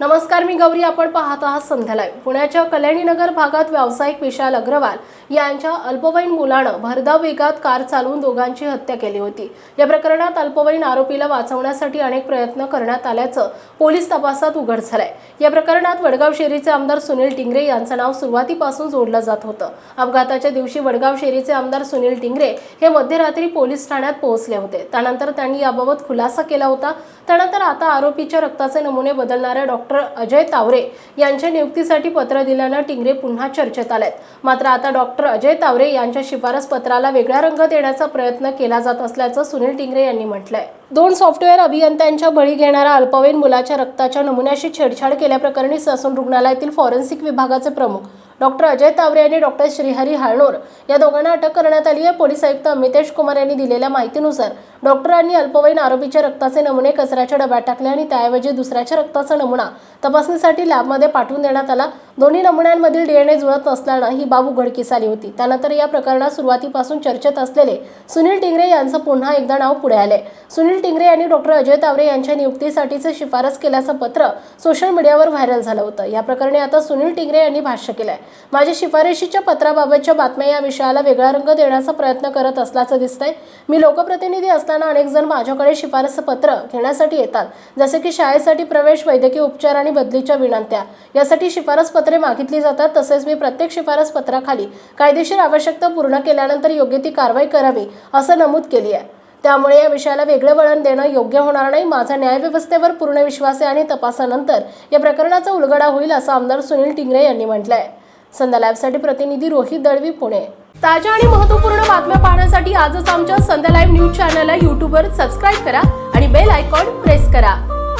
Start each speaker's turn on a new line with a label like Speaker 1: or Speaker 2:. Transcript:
Speaker 1: नमस्कार मी गौरी. आपण पाहत आहात संध्या लाईव्ह पुण्याच्या कल्याणीनगर भागात व्यावसायिक विशाल अग्रवाल यांच्या अल्पवयीन मुलानं भरधाव वेगात कार चालवून दोघांची हत्या केली होती. या प्रकरणात अल्पवयीन आरोपीला वाचवण्यासाठी अनेक प्रयत्न करण्यात आल्याचं पोलीस तपासात उघड झालंय. या प्रकरणात वडगाव शेरीचे आमदार सुनील टिंगरे यांचं नाव सुरुवातीपासून जोडलं जात होतं. अपघाताच्या दिवशी वडगाव शेरीचे आमदार सुनील टिंगरे हे मध्यरात्री पोलीस ठाण्यात पोहोचले होते. त्यानंतर त्यांनी याबाबत खुलासा केला होता. त्यानंतर आता आरोपीच्या रक्ताचे नमुने बदलणाऱ्या डॉक्टर डॉक्टर अजय तावरे यांच्या नियुक्तीसाठी पत्र दिल्यानं टिंगरे पुन्हा चर्चेत आलेत. मात्र आता डॉक्टर अजय तावरे यांच्या शिफारस पत्राला वेगळा रंग देण्याचा प्रयत्न केला जात असल्याचं सुनील टिंगरे यांनी म्हटलंय. दोन सॉफ्टवेअर अभियंत्यांच्या बळी घेणाऱ्या अल्पवयीन मुलाच्या रक्ताच्या नमुन्याशी छेडछाड केल्याप्रकरणी ससून रुग्णालयातील फॉरेन्सिक विभागाचे प्रमुख डॉक्टर अजय तावरे आणि डॉक्टर श्रीहरी हाळनोर या दोघांना अटक करण्यात आली आहे. पोलीस आयुक्त अमितेश कुमार यांनी दिलेल्या माहितीनुसार डॉक्टरांनी अल्पवयीन आरोपीच्या रक्ताचे नमुने कचऱ्याच्या डब्यात टाकले आणि त्याऐवजी दुसऱ्याच्या रक्ताचा नमुना तपासणीसाठी लॅबमध्ये पाठवून देण्यात आला. दोन्ही नमुन्यांमधील डीएनए जुळत नसल्यानं ही बाब उघडकीस आली होती. त्यानंतर या प्रकरणात सुरुवातीपासून चर्चेत असलेले सुनील टिंगरे यांचं पुन्हा एकदा नाव पुढे आले सुनील टिंगरे यांनी डॉक्टर अजय तावरे यांच्या नियुक्तीसाठीचे शिफारस केल्याचं पत्र सोशल मीडियावर व्हायरल झालं होतं. या प्रकरणी आता सुनील टिंगरे यांनी भाष्य केलंय. माझ्या शिफारशीच्या पत्राबाबतच्या बातम्या या विषयाला वेगळा रंग देण्याचा प्रयत्न करत असल्याचं दिसतंय. मी लोकप्रतिनिधी असताना अनेक जण माझ्याकडे शिफारस पत्र घेण्यासाठी येतात. जसे की शाळेसाठी प्रवेश वैद्यकीय उपचार आणि बदलीच्या विनंत्या. यासाठी शिफारस पत्र मागितली जातात तसेच मी प्रत्येक शिफारस पत्राखाली कायदेशीर आवश्यकता पूर्ण केल्यानंतर योग्य ती कारवाई करावी असं नमूद केली आहे. त्यामुळे या विषयाला वेगळं वळण देणं योग्य होणार नाही. माझा न्यायव्यवस्थेवर पूर्ण विश्वास आहे आणि तपासानंतर या प्रकरणाचा उलगडा होईल असं आमदार सुनील टिंगरे यांनी म्हटलंय. संध्या लाईव्हसाठी प्रतिनिधी रोहित दळवी पुणे. ताज्या आणि महत्त्वपूर्ण बातम्या पाहण्यासाठी आजच आमच्या संध्या लाईव्ह न्यूज चॅनलला यूट्यूबवर सबस्क्राईब करा आणि बेल आयकॉन प्रेस करा.